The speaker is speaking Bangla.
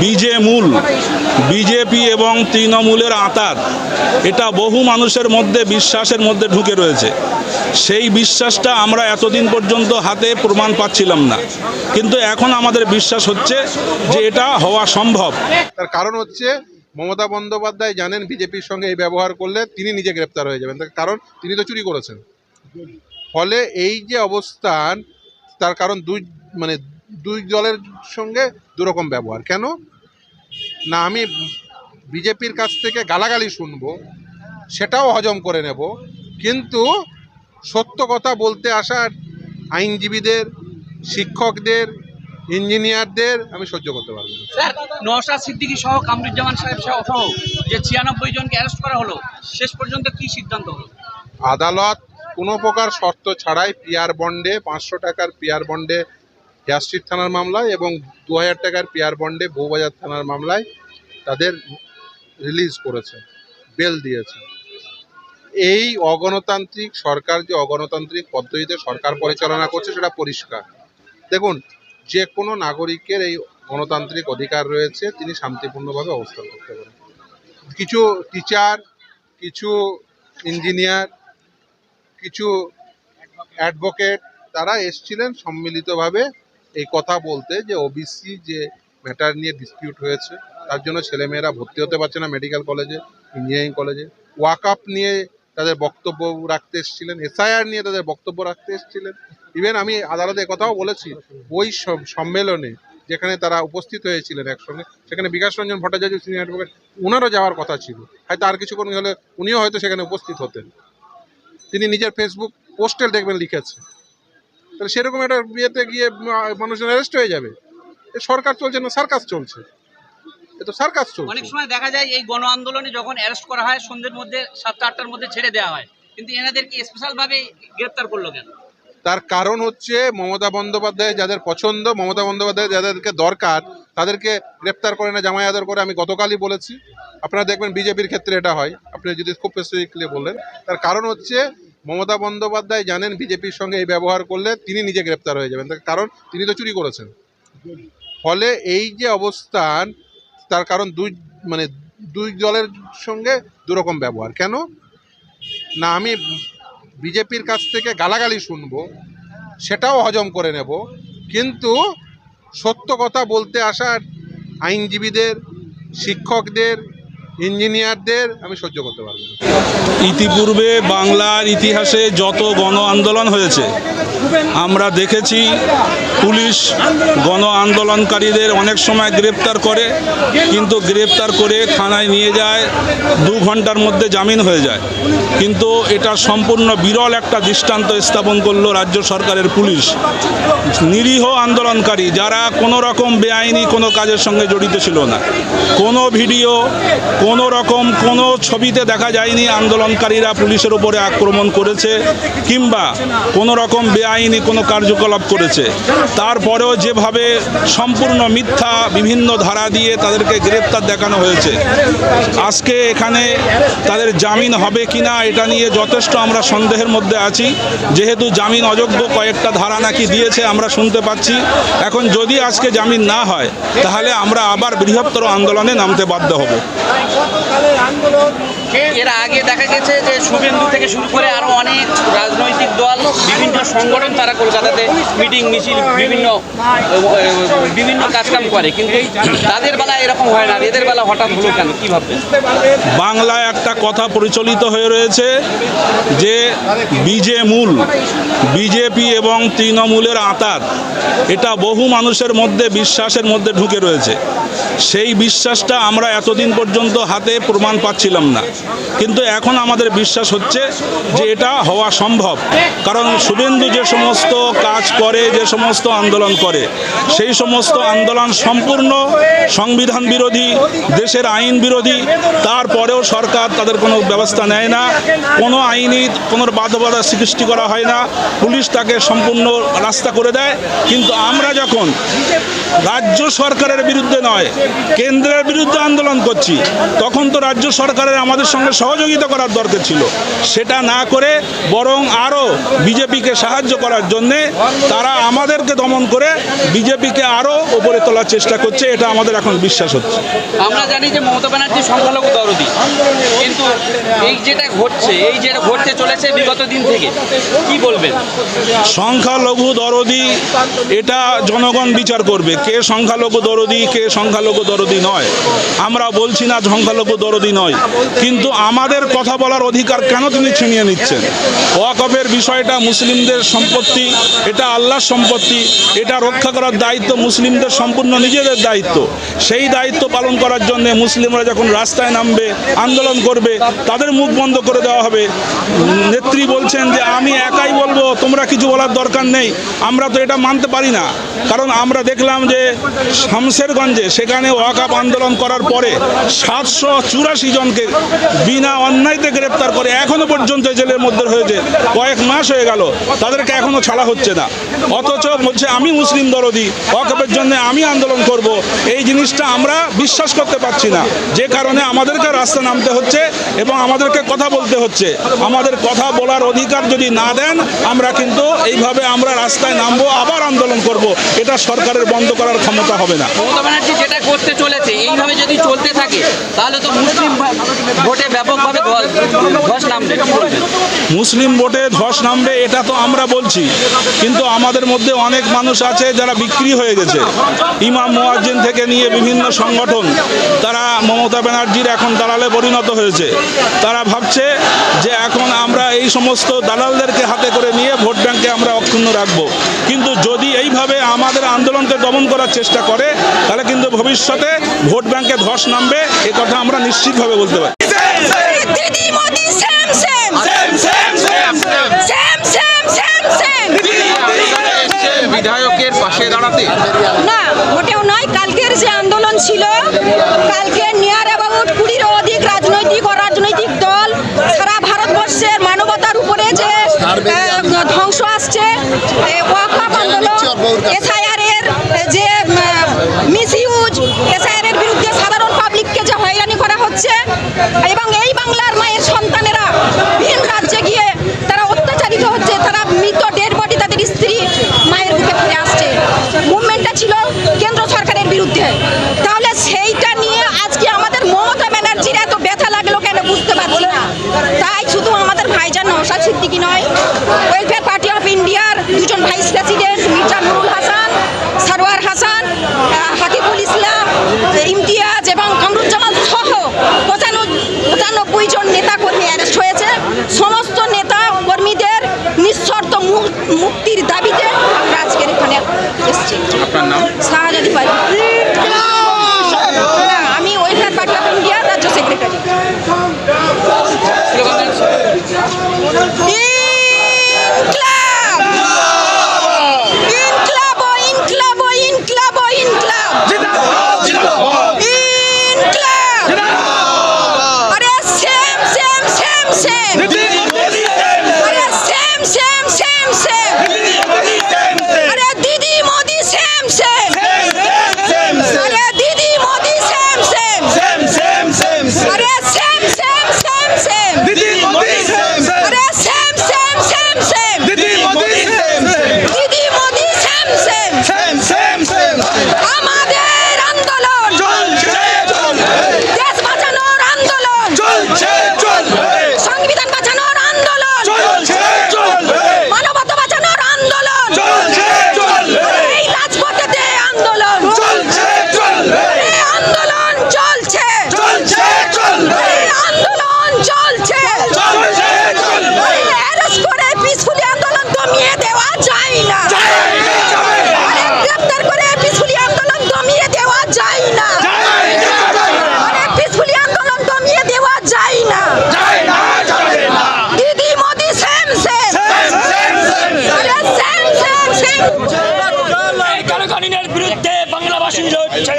বিজে মূল, বিজেপি এবং তৃণমূলের আতাত এটা বহু মানুষের মধ্যে, বিশ্বাসের মধ্যে ঢুকে রয়েছে। সেই বিশ্বাসটা আমরা এতদিন পর্যন্ত হাতে প্রমাণ পাচ্ছিলাম না। কিন্তু এখন আমাদের বিশ্বাস হচ্ছে যে এটা হওয়া সম্ভব। তার কারণ হচ্ছে, মমতা বন্দ্যোপাধ্যায় জানেন বিজেপির সঙ্গে এই ব্যবহার করলে তিনি নিজে গ্রেপ্তার হয়ে যাবেন। তার কারণ, তিনি তো চুরি করেছেন। ফলে এই যে অবস্থান, তার কারণ দুই মানে দুই দলের সঙ্গে দুরকম ব্যবহার। কেন? না আমি বিজেপির কাছ থেকে গালাগালি শুনব সেটাও হজম করে নেব কিন্তু সত্য কথা বলতে আসার আইনজীবীদের শিক্ষকদের ইঞ্জিনিয়ারদের আমি সহ্য করতে পারব না। স্যার নওশাদ সিদ্দিকী সহ কামরুজ্জামান সাহেব সহ যে ছিয়ানব্বই জনকে অ্যারেস্ট করা হলো শেষ পর্যন্ত কি সিদ্ধান্ত হলো? আদালত কোনো প্রকার শর্ত ছাড়াই পিয়ার বন্ডে পাঁচশো টাকার পিয়ার বন্ডে স্ট্রিট থানার মামলায় এবং দু হাজার টাকার পিয়ার বন্ডে বউবাজার থানার মামলায় তাদের রিলিজ করেছে, বেল দিয়েছে। এই অগণতান্ত্রিক সরকার যে অগণতান্ত্রিক পদ্ধতিতে সরকার পরিচালনা করছে সেটা পরিষ্কার। দেখুন, যে কোনো নাগরিকের এই গণতান্ত্রিক অধিকার রয়েছে, তিনি শান্তিপূর্ণভাবে অবস্থান করতে পারেন। কিছু টিচার, কিছু ইঞ্জিনিয়ার, কিছু অ্যাডভোকেট, তারা এসছিলেন সম্মিলিতভাবে এই কথা বলতে যে ওবিসি যে ম্যাটার নিয়ে ডিসপিউট হয়েছে, তার জন্য ছেলেমেয়েরা ভর্তি হতে পারছে না মেডিকেল কলেজে ইঞ্জিনিয়ারিং কলেজে ওয়াকআপ নিয়ে তাদের বক্তব্য রাখতে এসেছিলেন এসআইআর নিয়ে তাদের বক্তব্য রাখতে এসেছিলেন। ইভেন আমি আদালতে কথাও বলেছি, ওই সম্মেলনে যেখানে তারা উপস্থিত হয়েছিলেন একসঙ্গে, সেখানে বিকাশ রঞ্জন ভট্টাচার্য সিনিয়র অ্যাডভোকেট ওনারও যাওয়ার কথা ছিল। হয়তো আর কিছুক্ষণ হলে উনিও হয়তো সেখানে উপস্থিত হতেন। তিনি নিজের ফেসবুক পোস্টে দেখবেন লিখেছে। তাহলে সেরকম একটা বিয়েতে গিয়ে মানুষজন অ্যারেস্ট হয়ে যাবে। এ সরকার চলছে না সার্কাস চলছে। এ তো সার্কাস চলছে। অনেক সময় দেখা যায় এই গণ আন্দোলনে যখন অ্যারেস্ট করা হয় সন্ধ্যের মধ্যে সাতটা আটটার মধ্যে ছেড়ে দেওয়া হয়। কিন্তু এনাদেরকে স্পেশাল ভাবে গ্রেপ্তার করল কেন? তার কারণ হচ্ছে মমতা বন্দ্যোপাধ্যায় যাদের পছন্দ মমতা বন্দ্যোপাধ্যায় যাদেরকে দরকার তাদেরকে গ্রেপ্তার করে না জামাই আদর করে আমি গতকালই বলেছি। আপনারা দেখবেন বিজেপির ক্ষেত্রে এটা হয়। আপনি যদি খুব স্পেসিফিকলি বললেন তার কারণ হচ্ছে মমতা বন্দ্যোপাধ্যায় জানেন বিজেপির সঙ্গে এই ব্যবহার করলে তিনি নিজে গ্রেপ্তার হয়ে যাবেন। কারণ, তিনি তো চুরি করেছেন। ফলে এই যে অবস্থান, তার কারণ দুই মানে দুই দলের সঙ্গে দুরকম ব্যবহার। কেন? না, আমি বিজেপির কাছ থেকে গালাগালি শুনব, সেটাও হজম করে নেব, কিন্তু সত্য কথা বলতে আসা আইনজীবীদের, শিক্ষকদের ইঞ্জিনিয়ারদের আমি সহ্য করতে পারব ইতিপূর্বে বাংলার ইতিহাসে যত গণ আন্দোলন হয়েছে, আমরা দেখেছি পুলিশ গণ আন্দোলনকারীদের অনেক সময় গ্রেপ্তার করে, কিন্তু গ্রেপ্তার করে থানায় নিয়ে যায়, দু ঘণ্টার মধ্যে জামিন হয়ে যায়। কিন্তু এটা সম্পূর্ণ বিরল একটা দৃষ্টান্ত স্থাপন করল রাজ্য সরকারের পুলিশ। নিরীহ আন্দোলনকারী, যারা কোনো রকম বেআইনি কোনো কাজের সঙ্গে জড়িত ছিল না। কোনো ভিডিও কোনো রকম কোনো ছবিতে দেখা যায়নি আন্দোলনকারীরা পুলিশের উপরে আক্রমণ করেছে কিংবা কোনো রকম বেআইনি কোনো কার্যকলাপ করেছে। তারপরেও যেভাবে সম্পূর্ণ মিথ্যা, বিভিন্ন ধারা দিয়ে তাদেরকে গ্রেপ্তার দেখানো হয়েছে। আজকে এখানে তাদের জামিন হবে কিনা এটা নিয়ে যথেষ্ট আমরা সন্দেহের মধ্যে আছি। যেহেতু জামিন অযোগ্য কয়েকটা ধারা নাকি দিয়েছে আমরা শুনতে পাচ্ছি। এখন যদি আজকে জামিন না হয়, তাহলে আমরা আবার বৃহত্তর আন্দোলনে নামতে বাধ্য হব। গতকালের আন্দোলন এর আগে দেখা গেছে যে শুভেন্দু থেকে শুরু করে আরও অনেক রাজনৈতিক দল, বিভিন্ন সংগঠন তারা কলকাতাতে মিটিং, মিছিল, বিভিন্ন বিভিন্ন কাজকাম করে। কিন্তু তাদের বেলা এরকম হয় না। এদের বেলা হঠাৎ হলো কেন? কি ভাববে? বাংলায় একটা কথা পরিচালিত হয়ে রয়েছে যে বিজে মূল বিজেপি এবং তৃণমূলের আতাত, এটা বহু মানুষের মধ্যে বিশ্বাসের মধ্যে ঢুকে রয়েছে। সেই বিশ্বাসটা আমরা এতদিন পর্যন্ত হাতে প্রমাণ পাচ্ছিলাম না। কিন্তু এখন আমাদের বিশ্বাস হচ্ছে যে এটা হওয়া সম্ভব। কারণ শুভেন্দু যে সমস্ত কাজ করে, যে সমস্ত আন্দোলন করে, সেই সমস্ত আন্দোলন সম্পূর্ণ সংবিধান বিরোধী, দেশের আইন বিরোধী। তারপরেও সরকার তাদের কোনো ব্যবস্থা নেয় না। কোনো আইনি কোনো বাধ্যবাধা সৃষ্টি করা হয় না। পুলিশ তাকে সম্পূর্ণ রাস্তা করে দেয়। কিন্তু আমরা যখন রাজ্য সরকারের বিরুদ্ধে নয়, কেন্দ্রের বিরুদ্ধে আন্দোলন করছি, তখন তো রাজ্য সরকারের আমাদের সঙ্গে সহযোগিতা করার দরকার ছিল। সেটা না করে বরং আরও বিজেপিকে সাহায্য করার জন্যে তারা আমাদেরকে দমন করে বিজেপিকে আরও ওপরে তোলার চেষ্টা করছে এটা আমাদের এখন বিশ্বাস হচ্ছে। আমরা জানি যে মমতা ব্যানার্জি সংখ্যালঘু দরদি কিন্তু এই যেটা ঘটছে এই যেটা ঘটতে চলেছে বিগত দিন থেকে কি বলবেন? সংখ্যালঘু দরদি এটা জনগণ বিচার করবে কে সংখ্যালঘু দরদি কে সংখ্যালঘু দরদি নয়। আমরা বলছি না সংখ্যালঘু দরদি নয় কিন্তু আমাদের কথা বলার অধিকার কেন তিনি ছিনিয়ে নিচ্ছেন? ওয়াকফের বিষয়টা মুসলিমদের সম্পত্তি, এটা আল্লাহর সম্পত্তি, এটা রক্ষা করার দায়িত্ব মুসলিমদের সম্পূর্ণ নিজেদের দায়িত্ব। সেই দায়িত্ব পালন করার জন্য মুসলিমরা যখন রাস্তায় নামবে, আন্দোলন করবে, তাদের মুখ বন্ধ করে দেওয়া হবে। নেত্রী বলছেন যে, আমি একাই বলব, তোমরা কিছু বলার দরকার নেই। আমরা তো এটা মানতে পারি না। কারণ আমরা দেখলাম যে শামশেরগঞ্জে সেখানে ওয়াকাপ আন্দোলন করার পরে সাতশো চুরাশি জনকে বিনা অন্যায়তে গ্রেপ্তার করে এখনও পর্যন্ত জেলের মধ্যে হয়েছে কয়েক মাস হয়ে গেল, তাদেরকে এখনও ছাড়া হচ্ছে না। অথচ বলছে, আমি মুসলিম দরদি ওয়াকাপের জন্য আমি আন্দোলন করব। এই জিনিসটা আমরা বিশ্বাস করতে পারছি না। যে কারণে আমাদেরকে রাস্তা নামতে হচ্ছে এবং আমাদেরকে কথা বলতে হচ্ছে। আমাদের কথা বলার অধিকার যদি না দেন, আমরা কিন্তু এইভাবে আমরা রাস্তায় নামবো, আবার আন্দোলন করব। এটা সরকারের বন্ধ করার ক্ষমতা হবে না। যেটা করতে চলেছে, এইভাবে যদি চলতে থাকে, তাহলে তো মুসলিম ভা- মুসলিম ভোটে ধস নামবে, এটা তো আমরা বলছি। কিন্তু আমাদের মধ্যে অনেক মানুষ আছে যারা বিক্রি হয়ে গেছে। ইমাম মোয়াজ্জিন থেকে নিয়ে বিভিন্ন সংগঠন, তারা মমতা ব্যানার্জির এখন দালালে পরিণত হয়েছে। তারা ভাবছে যে এখন আমরা এই সমস্ত দালালদেরকে হাতে করে নিয়ে ভোট ব্যাংকে আমরা অক্ষুণ্ণ রাখব। কিন্তু যদি এইভাবে আমাদের আন্দোলনকে দমন করার চেষ্টা করে, তাহলে কিন্তু ভবিষ্যতে ভোট ব্যাংকে ধস নামবে, এ কথা আমরা নিশ্চিতভাবে বলতে পারি। বিধায়কের পাশে দাঁড়াতে। না মোটেও নয় কালকের যে আন্দোলন ছিল কালকে নিয়ার অ্যাবাউট কুড়ির অধিক রাজনৈতিক ও রাজনৈতিক দল সারা ভারতবর্ষের মানবতার উপরে যে ধ্বংস আসছে আন্দোলন এসআইআর এর যে মিস ইউজ এসআইআর এর বিরুদ্ধে সাধারণ পাবলিককে যে হয়রানি করা হচ্ছে এবং এই বাংলার মায়ের সন্তানেরা ভিন রাজ্যে গিয়ে তারা অত্যাচারিত হচ্ছে তারা মৃত ডেড বডি তাদের স্ত্রী মায়ের বুকে ফিরে আসছে মুভমেন্টটা ছিল কেন্দ্র সরকারের বিরুদ্ধে তাহলে সেইটা নিয়ে আজকে আমাদের মমতা ব্যানার্জির এত ব্যথা লাগল কেন বুঝতে পারছি না তাই শুধু আমাদের ভাইজান নওশাদ সিদ্দিকি নয় ওয়েলফেয়ার পার্টি অফ ইন্ডিয়ার দুজন ভাইস প্রেসিডেন্ট মির্জা নুরুল হাসান সারোয়ার হাসান আহ, হাকিবুল ইসলাম ইমতিয়াজ এবং কামরুজ্জামান সহ পঁচানব্বই পঁচানব্বই জন নেতা কর্মী অ্যারেস্ট হয়েছে সমস্ত নেতা কর্মীদের নিঃশর্ত মু- মুক্তির দাবিতে আমরা আজকের এখানে এসেছি। আপনার নাম? শাহজাদি পারি আমি ওয়েলফেয়ার পার্টি অফ ইন্ডিয়ার রাজ্য সেক্রেটারি ইনক্লাব ইনক্লাব ইনক্লাব ইনক্লাব ইনক্লাব ইনক্লাব আরে সেম সেম সেম সেম আরে সেম সেম সেম সেম আরে দিদি মোদি সেম সেম আরে দিদি মোদি সেম সেম আরে সেম সেম সেম সেম আরে same same same same Didi Modi same same আমাদের আন্দোলন দেশ বাঁচানোর আন্দোলন সংবিধান বাঁচানোর আন্দোলন মানবতা বাঁচানোর আন্দোলন এই রাজপথেতে আন্দোলন এই আন্দোলন চলছে এই আন্দোলন চলছে অ্যারেস্ট করে পিসফুলি আন্দোলন দমিয়ে দেওয়া যায় না আরে গ্রেপ্তার করে পিসফুলি আন্দোলন দমিয়ে দেওয়া যায় না আরে পিসফুলি আন্দোলন দমিয়ে দেওয়া যায় না দিদি মোদি সেম সেম আরে সেম কারখানির বিরুদ্ধে বাংলাবাসী লড়ছে